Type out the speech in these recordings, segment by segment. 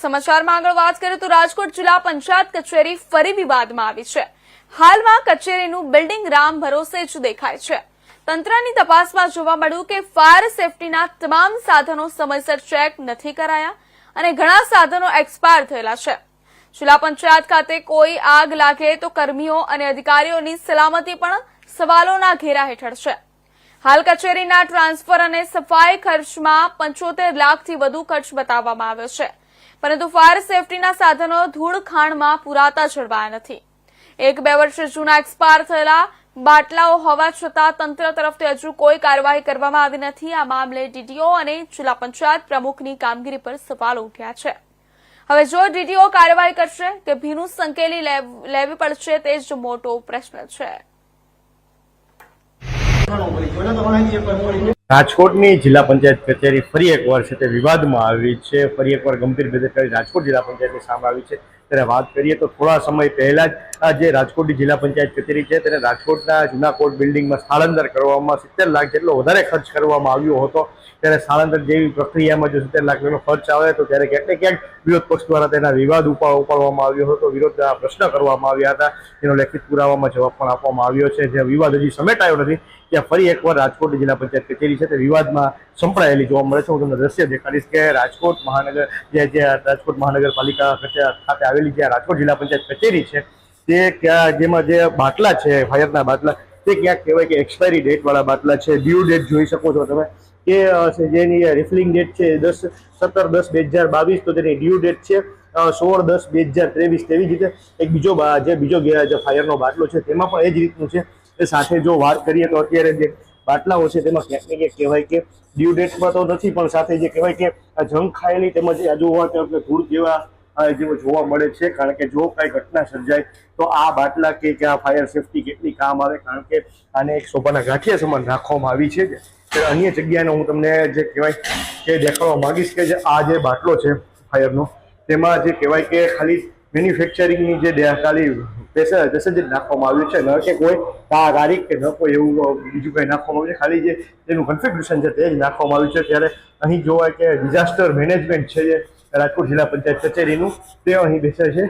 સમાચારમાં આગળ વાત કરીએ તો રાજકોટ જિલ્લા પંચાયત કચેરી ફરી વિવાદમાં આવી છે. હાલમાં કચેરીનું બિલ્ડિંગ રામ ભરોસે જ દેખાય છે. તંત્રની તપાસમાં જોવા મળ્યું કે ફાયર સેફટીના તમામ સાધનો સમયસર ચેક નથી કરાયા અને ઘણા સાધનો એક્સપાયર થયેલા છે. જિલ્લા પંચાયત ખાતે કોઈ આગ લાગે તો કર્મીઓ અને અધિકારીઓની સલામતી પણ સવાલોના ઘેરા હેઠળ છે. હાલ કચેરીના ટ્રાન્સફર અને સફાઈ ખર્ચમાં પંચોતેર લાખથી વધુ ખર્ચ બતાવવામાં આવ્યો છે. પરંતુ ફાયર સેફટીના સાધનો ધૂળ ખાણમાં પુરાતા જળવાયા નથી. એક બે વર્ષ જૂના એક્સપાયર થયેલા બાટલાઓ હોવા છતાં તંત્ર તરફથી હજુ કોઈ કાર્યવાહી કરવામાં આવી નથી. આ મામલે ડીડીઓ અને જિલ્લા પંચાયત પ્રમુખની કામગીરી પર સવાલો ઉઠ્યા છે. હવે જો ડીડીઓ કાર્યવાહી કરશે કે ભીનું સંકેલી લેવ- પડશે તે જ મોટો પ્રશ્ન છે. રાજકોટની જિલ્લા પંચાયત કચેરી ફરી એકવાર છે તે વિવાદમાં આવી છે. ફરી એકવાર ગંભીર બેદરકારી રાજકોટ જિલ્લા પંચાયતની સામે આવી છે. ત્યારે વાત કરીએ તો થોડા સમય પહેલા જ જે રાજકોટની જિલ્લા પંચાયત કચેરી છે તેને રાજકોટના જૂના કોર્ટ બિલ્ડિંગમાં સ્થળાંતર કરવામાં સિત્તેર લાખ જેટલો વધારે ખર્ચ કરવામાં આવ્યો હતો. ત્યારે સ્થળાંતર જેવી પ્રક્રિયામાં જો સિત્તેર લાખ જેટલો ખર્ચ આવે તો ત્યારે ક્યાંક ને ક્યાંક વિરોધ પક્ષ દ્વારા તેના વિવાદ ઉપા ઉપાડવામાં આવ્યો હતો. વિરોધ પ્રશ્ન કરવામાં આવ્યા હતા. જેનો લેખિત પુરાવામાં જવાબ પણ આપવામાં આવ્યો છે. જે વિવાદ હજી સમેટાયો નથી, ત્યાં ફરી એકવાર રાજકોટ જિલ્લા પંચાયત કચેરી છે તે વિવાદમાં સંપળાયેલી જોવા મળે છે. હું તમને દ્રશ્ય દેખાડીશ કે રાજકોટ મહાનગર, જે રાજકોટ મહાનગરપાલિકા ખાતે આવેલી જે રાજકોટ જિલ્લા પંચાયત કચેરી છે તે ક્યાં, જેમાં જે બાટલા છે ફાયરના બાટલા, તે ક્યાંક કહેવાય કે એક્સપાયરી ડેટવાળા બાટલા છે ડ્યુ ડેટ જોઈ શકો છો તમે. કે જેની રિફિલિંગ ડેટ છે દસ, સત્તર દસ બે હજાર બાવીસ, તો તેની ડ્યુ ડેટ છે સોળ દસ બે હજાર ત્રેવીસ, તેવી જ રીતે એક બીજો જે બીજો જે ફાયરનો બાટલો છે, તેમાં પણ એ જ રીતનું છે. એ સાથે જો વાત કરીએ તો અત્યારે જે બાટલાઓ છે, તેમાં ક્યાંક ને ક્યાંક કહેવાય કે ડ્યુ ડેટમાં તો નથી, પણ સાથે જે કહેવાય કે જંગ ખાયેલી તેમજ આજુ કે ધૂળ જેવા જેવો જોવા મળે છે, કારણ કે જો કાંઈ ઘટના સર્જાય, તો આ બાટલા કે આ ફાયર સેફટી કેટલી કામ આવે, કારણ કે આને એક શોભાના ગાંઠિયા સમાન રાખવામાં આવી છે. ત્યારે અન્ય જગ્યાનો હું તમને જે કહેવાય કે દેખાડવા માંગીશ કે જે આ જે બાટલો છે ફાયરનો તેમાં જે કહેવાય કે ખાલી મેન્યુફેક્ચરિંગની જે ખાલી પેસેજ પેસેજ જ નાખવામાં આવ્યું છે. ન કે કોઈ તારીખ કે ન કોઈ એવું બીજું કંઈ નાખવામાં આવ્યું છે. ખાલી જે તેનું કન્ફિગ્યુશન છે તે જ નાખવામાં આવ્યું છે. ત્યારે અહીં જોવાય કે ડિઝાસ્ટર મેનેજમેન્ટ છે જે રાજકોટ જિલ્લા પંચાયત કચેરીનું. તે અહીં બેસે છે.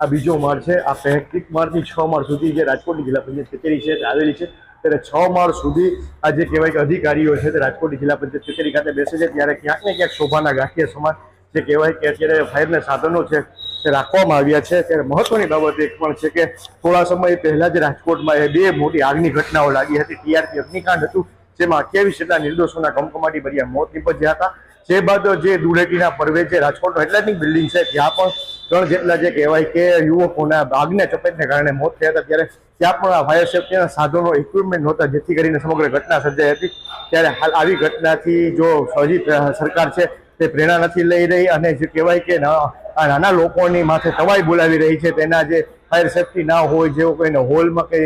આ બીજો માળ છે. આ પહેલી માળથી છ માળ સુધી જે રાજકોટની જિલ્લા પંચાયત કચેરી છે આવેલી છે. ત્યારે છ માળ સુધી આ જે કહેવાય કે અધિકારીઓ છે, તે રાજકોટની જિલ્લા પંચાયત કચેરી ખાતે બેસે છે. ત્યારે ક્યાંક ને ક્યાંક શોભાના ગાંઠીય સમાન જે કહેવાય કે અત્યારે ફાયરના સાધનો છે, તે રાખવામાં આવ્યા છે. ત્યારે મહત્વની બાબત એક પણ છે કે થોડા સમય પહેલા જ રાજકોટમાં એ બે મોટી આગની ઘટનાઓ લાગી હતી. ટીઆરપી અગ્નિકાંડ હતું, જેમાં અઠ્યાવીસ જેટલા નિર્દોષોના કમકમાટી ભર્યા મોત નીપજ્યા હતા. જે બાદ જે ધૂળેટીના પર્વે છે, રાજકોટનો એટલાની બિલ્ડિંગ છે, ત્યાં પણ ત્રણ જેટલા જે કહેવાય કે યુવકોના આગને ચપેટને કારણે મોત થયા હતા. ત્યારે ત્યાં પણ ફાયર સેફ્ટીના સાધનો ઇક્વિપમેન્ટ નહોતા, જેથી કરીને સમગ્ર ઘટના સર્જાઈ હતી. ત્યારે હાલ આવી ઘટનાથી જો હજી સરકાર છે, તે પ્રેરણા નથી લઈ રહી અને જે કહેવાય કે નાના લોકોની માથે તવાઈ બોલાવી રહી છે. તેના જે ફાયર સેફ્ટી ના હોય, જેવો કોઈને હોલમાં કે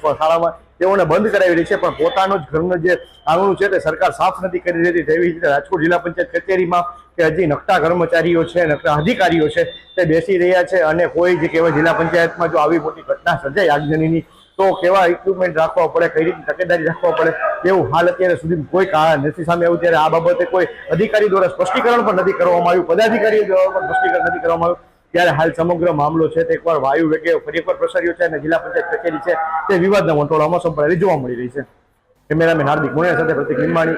શાળામાં તેઓને બંધ કરાવી રહી છે, પણ પોતાનું જ ઘરનું જે આંગણું છે તે સરકાર સાફ નથી કરી રહી તેવી રીતે રાજકોટ જિલ્લા પંચાયત કચેરીમાં કે હજી નકટા કર્મચારીઓ છે, નકટા અધિકારીઓ છે, તે બેસી રહ્યા છે અને કોઈ જે કહેવાય જિલ્લા પંચાયતમાં જો આવી મોટી ઘટના સર્જાય આગજનીની, તો કેવા ઇક્વિપમેન્ટ રાખવા પડે, કઈ રીતે તકેદારી રાખવા પડે, એવું હાલ અત્યારે સુધી કોઈ કારણ નથી. સામે આવ્યું ત્યારે આ બાબતે કોઈ અધિકારી દ્વારા સ્પષ્ટીકરણ પણ નથી કરવામાં આવ્યું. પદાધિકારીઓ દ્વારા પણ સ્પષ્ટીકરણ નથી કરવામાં આવ્યું. ત્યારે હાલ સમગ્ર મામલો છે તે એકવાર વાયુ વેગે ફરી એકવાર પ્રસર્યો છે અને જિલ્લા પંચાયત કચેરી છે તે વિવાદના વંટોળામાં સંભળાયેલી જોવા મળી રહી છે. કેમેરામેન હાર્દિક મુનિયા સાથે પ્રતિક લીંબાણી